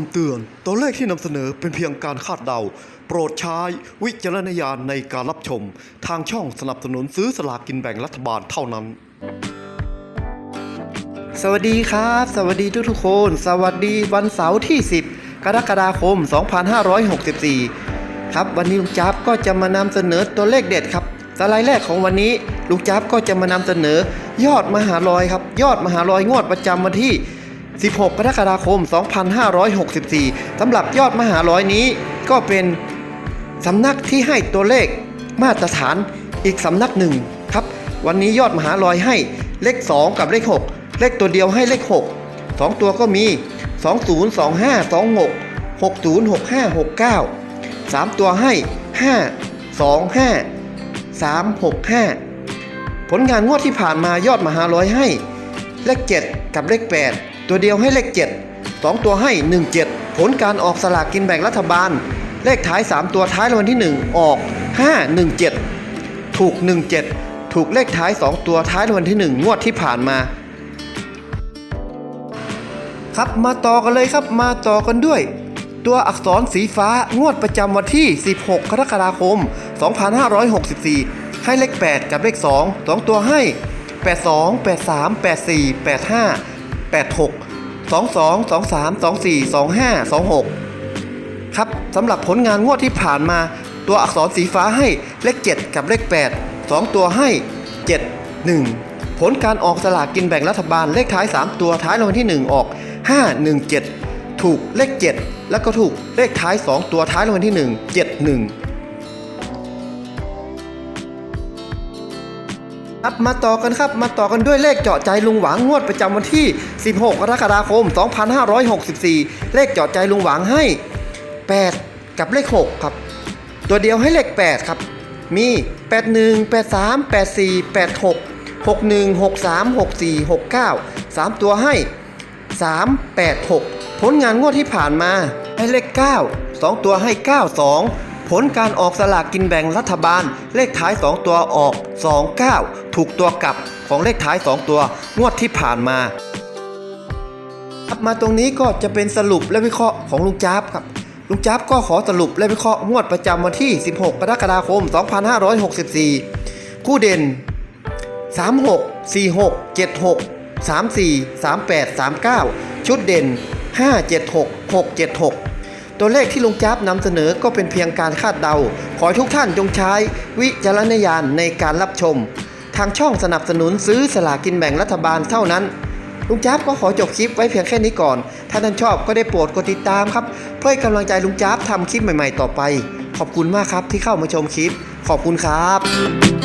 ำเตือน ตัวเลขที่นำเสนอเป็นเพียงการคาดเดา โปรดใช้วิจารณญาณในการรับชม ทางช่องสนับสนุนซื้อสลากกินแบ่งรัฐบาลเท่านั้น สวัสดีครับ สวัสดีทุกทุกคน สวัสดีวันเสาร์ที่ 10 กรกฎาคม 2564 ครับ วันนี้ลุงจับก็จะมานำเสนอตัวเลขเด็ดครับสไลด์แรกของวันนี้ลุงจับก็จะมานำเสนอ ยอดมหาลอยครับ ยอดมหาลอยงวดประจำวันที่ 16 กรกฎาคม 2564 สำหรับยอดมหาลอยนี้ ก็เป็นสำนักที่ให้ตัวเลขมาตรฐานอีกสำนักหนึ่งครับ วันนี้ยอดมหาลอยให้เลข 2 กับเลข 6 เลขตัวเดียวให้เลข 6 2 ตัวก็มี 20 25 26 60 65 69 3 ตัวให้ 5 2 5 3 6 5 ผลงานงวดที่ผ่านมายอดมหาลอยให้ เลข 7 กับเลข 8 ตัวเดียวให้เลข 7 2 ตัวให้ 17 ผลการออกสลากกินแบ่งรัฐบาล เลขท้าย 3 ตัวท้ายรางวัลที่ 1 ออก 517 ถูก 17 ถูกเลขท้าย 2 ตัวท้ายรางวัลที่ 1 งวดที่ผ่านมา ครับมาต่อกันเลยครับมาต่อกันด้วย ตัวอักษรสีฟ้างวดประจำวันที่ 16 กรกฎาคม 2564 ให้เลข 8 กับเลข 2 2 ตัวให้ 82 83 84 85 86 22 23 24 25 26 ครับสำหรับผลงานงวดที่ผ่านมา ตัวอักษรสีฟ้าให้เลข 7 กับเลข 8 2 ตัวให้ 7 1 ผลการออกสลากกินแบ่งรัฐบาลเลขท้าย 3 ตัวท้ายรางวัลที่ 1 ออก 517 ถูกเลข 7 แล้วก็ถูกเลขท้าย 2 ตัวท้ายรางวัลที่ 1 71 ครับมาต่อกันครับมาต่อกันด้วยเลขเจาะใจลุงหวังงวดประจำวันที่ 16 กรกฎาคม 2564 เลขเจาะใจลุงหวังให้ 8 กับเลข 6 ครับ ตัวเดียวให้เลข 8 ครับ มี 81 83 84 86 61 63 64 69 3 ตัวให้ 3 8 6 ผลงานงวดที่ผ่านมาให้เลข 9 2 ตัวให้ 92 ผลการออกสลากกินแบ่งรัฐบาล เลขท้าย 2 ตัวออก 29 ถูกตัวกลับของเลขท้าย 2 ตัว งวดที่ผ่านมาครับมาตรงนี้ก็จะเป็นสรุปและวิเคราะห์ของลุงจ๊าบครับ ลุงจ๊าบก็ขอสรุปและวิเคราะห์งวดประจำวันที่ 16 กรกฎาคม 2564 คู่เด่น 36 46 76 34 38 39 ชุดเด่น 576 676 ตัวเลขที่ลุงจ๊บนำเสนอก็เป็นเพียงการคาดเดา ขอทุกท่านจงใช้วิจารณญาณในการรับชม ทางช่องสนับสนุนซื้อสลากกินแบ่งรัฐบาลเท่านั้น ลุงจ๊บก็ขอจบคลิปไว้เพียงแค่นี้ก่อน ถ้าท่านชอบก็ได้โปรดกดติดตามครับ เพื่อให้กำลังใจลุงจ๊บทำคลิปใหม่ๆต่อไป ขอบคุณมากครับที่เข้ามาชมคลิป ขอบคุณครับ